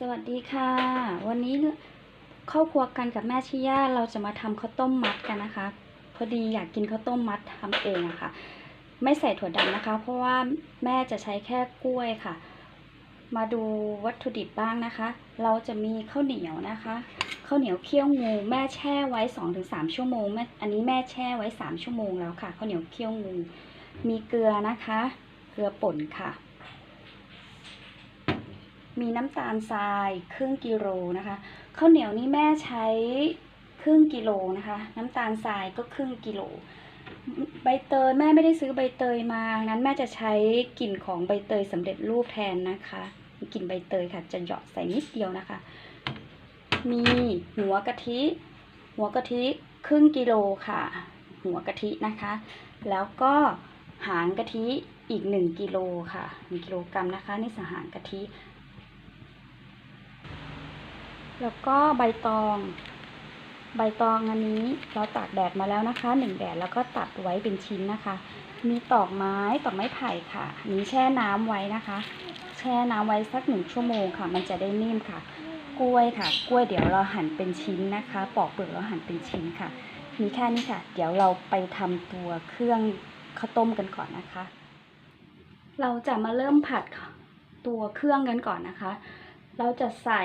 สวัสดีค่ะ วันนี้ครอบครัวกันกับแม่ชิย่าเราจะมาทำข้าวต้มมัดกันนะคะ พอดีอยากกินข้าวต้มมัดทำเองอะค่ะ ไม่ใส่ถั่วดำนะคะ เพราะว่าแม่จะใช้แค่กล้วยค่ะ มาดูวัตถุดิบบ้างนะคะ เราจะมีข้าวเหนียวนะคะข้าวเหนียวเคี่ยวงูแม่แช่ไว้ 2-3 ชั่วโมงแม่อันนี้แม่แช่ไว้ 3 ชั่วโมงแล้วค่ะข้าวเหนียวเคี่ยวงู มีเกลือนะคะ เกลือป่นค่ะ มีน้ำตาลทรายครึ่งกิโลนะคะข้าวเหนียวนี่แม่ใช้ครึ่งกิโลนะคะ น้ำตาลทรายก็ครึ่งกิโล ใบเตยแม่ไม่ได้ซื้อใบเตยมานั้นแม่จะใช้กลิ่นของใบเตยสำเร็จรูปแทนนะคะกลิ่นใบเตยค่ะ จะหยาะใส่นิดเดียวนะคะ มีหัวกะทิ หัวกะทิครึ่งกิโลค่ะ หัวกะทินะคะ แล้วก็หางกะทิอีกหนึ่งกิโลค่ะหนึ่งกิโลกรัมนะคะนี่สหางกะทิ แล้วก็ใบตอง ใบตองอันนี้เราตากแดดมาแล้วนะคะหนึ่งแดดแล้วก็ตัดไว้เป็นชิ้นนะคะ มีตอกไม้ตอกไม้ไผ่ค่ะนี้แช่น้ำไว้นะคะ แช่น้ำไว้สักหนึ่งชั่วโมงค่ะ มันจะได้นิ่มค่ะ กล้วยค่ะ กล้วยเดี๋ยวเราหั่นเป็นชิ้นนะคะ ปอกเปลือกแล้วหั่นเป็นชิ้นค่ะ มีแค่นี้ค่ะ เดี๋ยวเราไปทำตัวเครื่องข้าวต้มกันก่อนนะคะ เราจะมาเริ่มผัดตัวเครื่องกันก่อนนะคะ เราจะใส่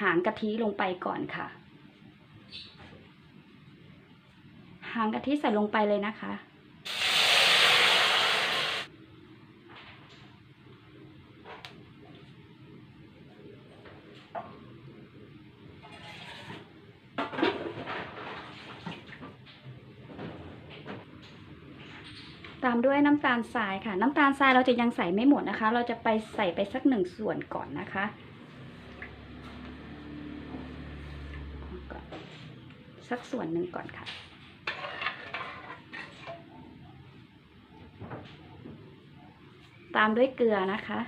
หางกะทิลงไปก่อนค่ะ หางกะทิใส่ลงไปเลยนะคะ ตามด้วยน้ำตาลทรายค่ะ น้ำตาลทรายเราจะยังใส่ไม่หมดนะคะ เราจะไปใส่ไปสักหนึ่งส่วนก่อนนะคะ สักส่วนหนึ่งก่อนค่ะ ตามด้วยเกลือนะคะ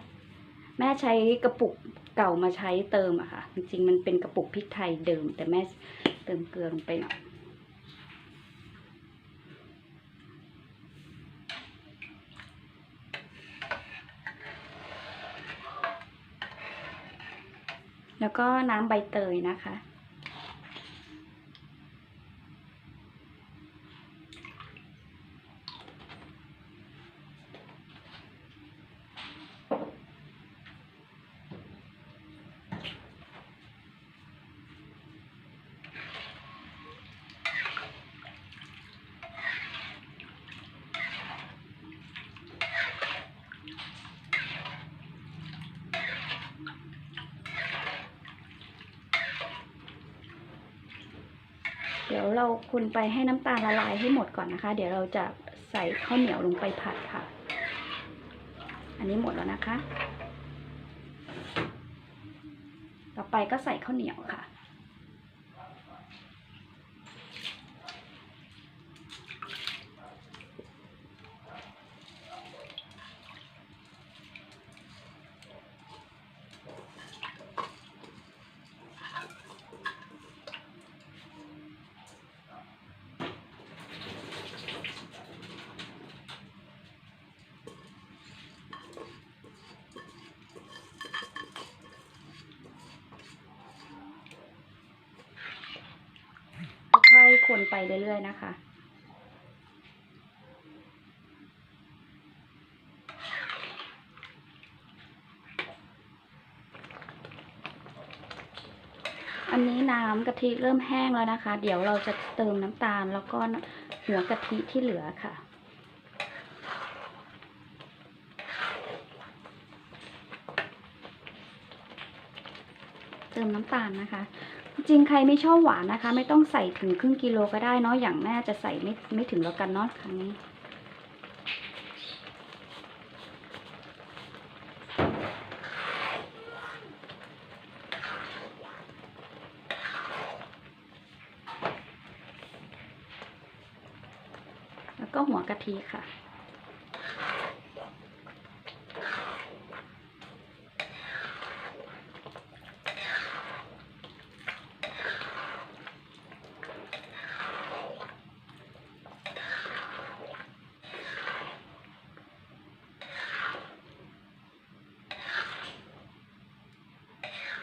แม่ใช้กระปุกเก่ามาใช้เติมอะค่ะ จริงๆมันเป็นกระปุกพริกไทยเดิม แต่แม่เติมเกลือลงไปหน่อยแล้วก็น้ำใบเตยนะคะ เดี๋ยวเราคุณไปให้น้ำตาลละลายให้หมดก่อนนะคะ เดี๋ยวเราจะใส่ข้าวเหนียวลงไปผัดค่ะ อันนี้หมดแล้วนะคะ ต่อไปก็ใส่ข้าวเหนียวค่ะ คนไปเรื่อยๆนะคะ อันนี้น้ำกะทิเริ่มแห้งแล้วนะคะ เดี๋ยวเราจะเติมน้ำตาลแล้วก็หัวกะทิที่เหลือค่ะเติมน้ำตาลนะคะ จริงใครไม่ชอบหวานนะคะ ไม่ต้องใส่ถึงครึ่งกิโลก็ได้เนาะอย่างแม่จะใส่ไม่ไม่ถึงแล้วกันเนาะครั้งนี้ แล้วก็หัวกะทิค่ะ air.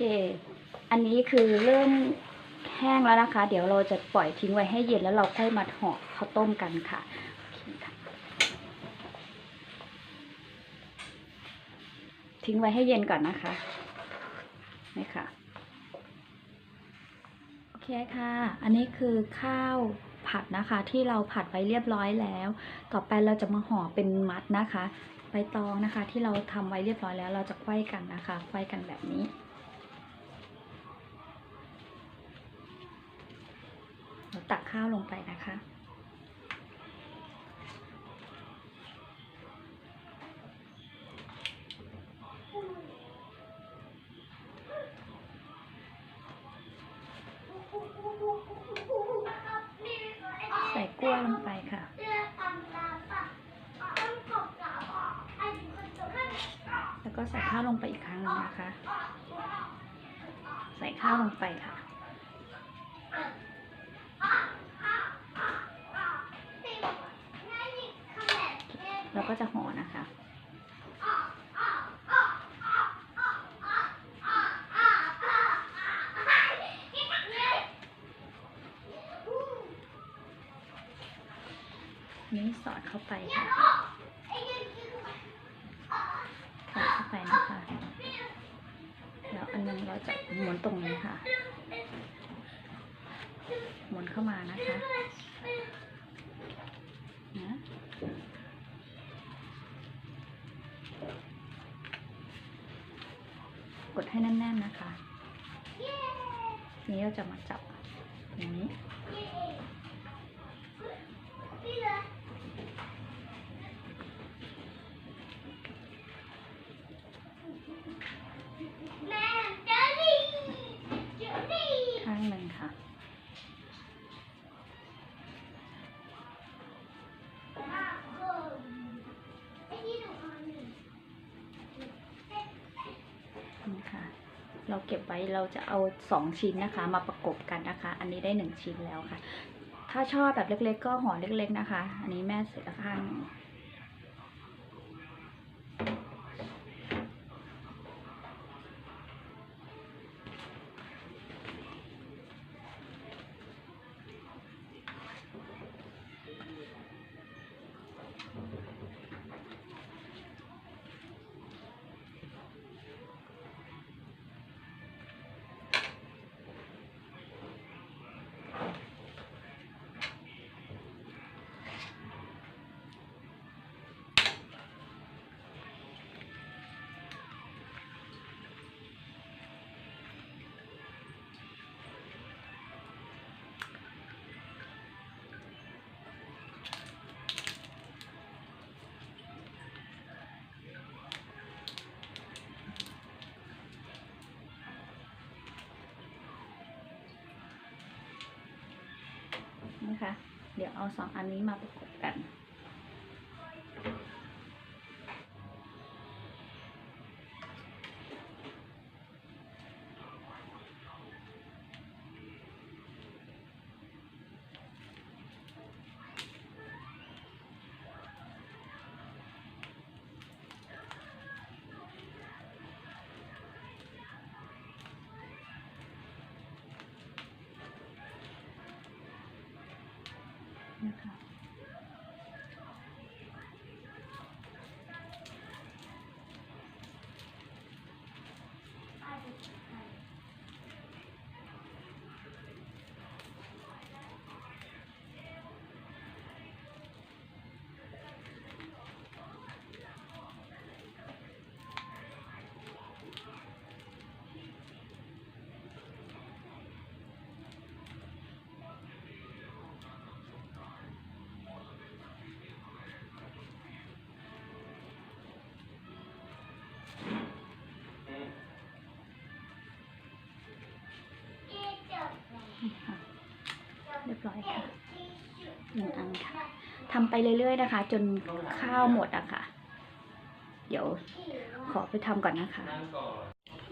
เค อันนี้คือเริ่มแห้งแล้วนะคะ เดี๋ยวเราจะปล่อยทิ้งไว้ให้เย็นแล้วเราค่อยมาห่อข้าวต้มกันค่ะทิ้งไว้ให้เย็นก่อนนะคะ นี่ค่ะ โอเคค่ะ อันนี้คือข้าวผัดนะคะ ที่เราผัดไว้เรียบร้อยแล้ว ต่อไปเราจะมาห่อเป็นมัดนะคะ ใบตองนะคะ ที่เราทำไว้เรียบร้อยแล้ว เราจะไขว้กันนะคะ ไขว้กันแบบนี้ เรา ตักข้าวลงไปนะคะ ใส่กล้วยลงไปค่ะแล้วก็ใส่ข้าวลงไปอีกครั้งหนึงนะคะ ใส่ข้าวลงไปค่ะ แล้วก็จะห่อนะคะนี้สอดเข้าไปค่ะสอดเข้าไปนะคะ แล้วอันนึงเราจะหมุนตรงนี้ค่ะ หมุนเข้ามานะคะ ให้แน่นๆนะคะนี้เราจะมาจับอย่างนี้ เราเก็บไว้เราจะเอาสองชิ้นนะคะ มาประกบกันนะคะ อันนี้ได้หนึ่งชิ้นแล้วค่ะ ถ้าชอบแบบเล็กๆ ก็ห่อเล็กๆนะคะ อันนี้แม่เสร็จแล้วค่ะ นะคะ เดี๋ยวเอาสองอันนี้มาประกบกัน เรียบร้อยค่ะหนึ่งอันค่ะทำไปเรื่อยๆนะคะ จนข้าวหมดอะค่ะ เดี๋ยวขอไปทำก่อนนะคะ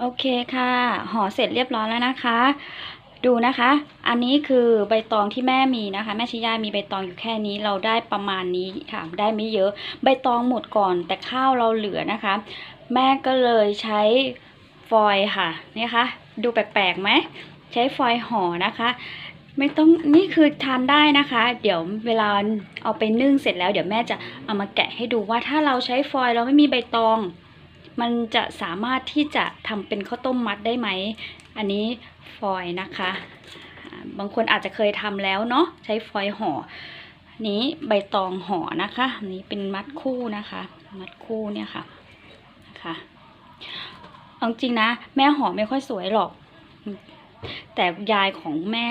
โอเคค่ะห่อเสร็จเรียบร้อยแล้วนะคะ ดูนะคะ อันนี้คือใบตองที่แม่มีนะคะ แม่ชิยามีใบตองอยู่แค่นี้เราได้ประมาณนี้ค่ะ ได้ไม่เยอะ ใบตองหมดก่อน แต่ข้าวเราเหลือนะคะ แม่ก็เลยใช้ฟอยล์ค่ะนี่คะดูแปลกๆไหมใช้ฟอยล์ห่อนะคะ ไม่ต้องนี่คือทานได้นะคะ เดี๋ยวเวลาเอาไปนึ่งเสร็จแล้วเดี๋ยวแม่จะเอามาแกะให้ดูว่าถ้าเราใช้ฟอยล์เราไม่มีใบตอง มันจะสามารถที่จะทำเป็นข้าวต้มมัดได้ไหม อันนี้ฟอยล์นะคะ บางคนอาจจะเคยทำแล้วเนาะใช้ฟอยล์ห่อนี้ใบตองห่อนะคะนนี้เป็นมัดคู่นะคะ มัดคู่เนี่ยค่ะนะคะเอาจริงนะ แม่ห่อไม่ค่อยสวยหรอก แต่ยายของแม่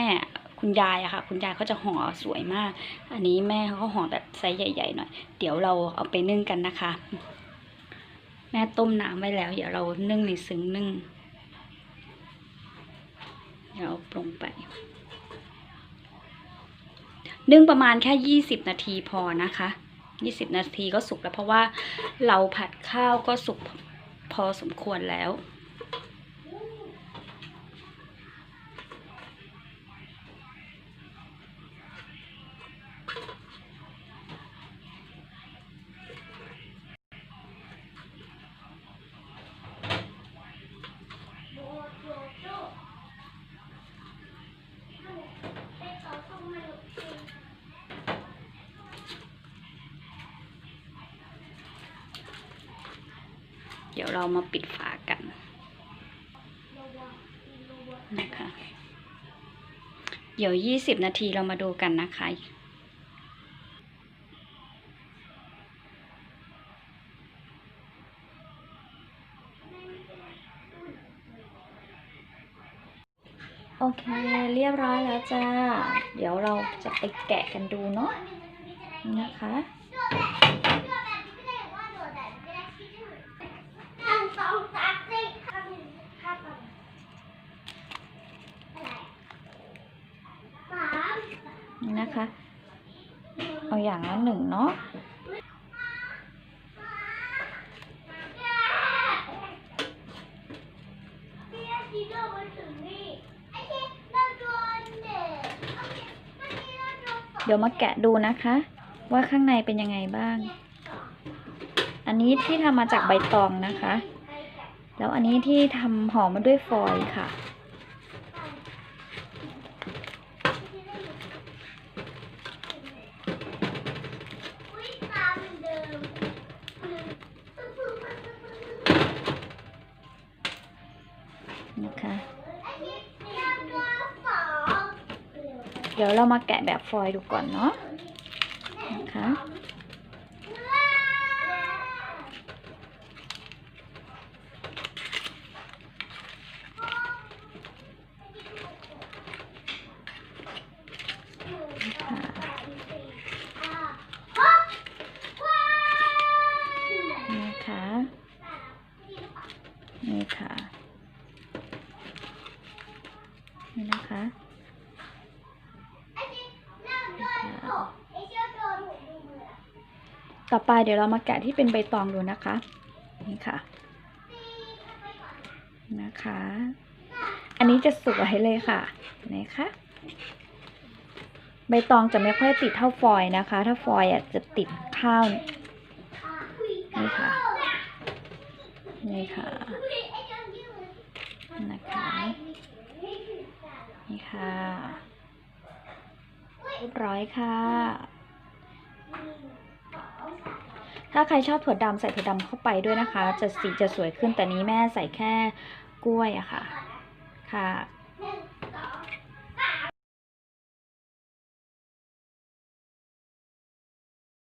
คุณยายอะค่ะ คุณยายเขาจะห่อสวยมาก อันนี้แม่เขาห่อแบบไซส์ใหญ่ๆหน่อย เดี๋ยวเราเอาไปนึ่งกันนะคะ แม่ต้มน้ำไว้แล้ว เดี๋ยวเรานึ่งในซึ้งนึ่ง เดี๋ยวเอาลงไป นึ่งประมาณแค่20นาทีพอนะคะ20นาทีก็สุกแล้วเพราะว่าเราผัดข้าวก็สุกพอสมควรแล้ว เดี๋ยวเรามาปิดฝากันนะคะ เดี๋ยว 20 นาทีเรามาดูกันนะคะโอเค เรียบร้อยแล้วจ้า เดี๋ยวเราจะไปแกะกันดูเนาะนี่นะคะ นะคะ เอาอย่างละหนึ่งเนาะเดี๋ยวมาแกะดูนะคะ ว่าข้างในเป็นยังไงบ้าง อันนี้ที่ทำมาจากใบตองนะคะ แล้วอันนี้ที่ทำห่อมาด้วยฟอยล์ค่ะ เดี๋ยวเรามาแกะแบบฟอยดูก่อนเนาะนะคะนี่ค่ะ นี่ค่ะนี่นะคะต่อไปเดี๋ยวเรามาแกะที่เป็นใบตองดูนะคะ นี่ค่ะ นะคะ อันนี้จะสวยเลยค่ะนะคะใบตองจะไม่ค่อยติดเท่าฟอยล์นะคะ ถ้าฟอยล์อะจะติดข้าวนี่ค่ะนี่ค่ะนะคะ นี่ค่ะเรียบร้อยค่ะ ถ้าใครชอบถั่วดำใส่ถั่วดำเข้าไปด้วยนะคะ จะสีจะสวยขึ้นแต่นี้แม่ใส่แค่กล้วยอะค่ะ ค่ะ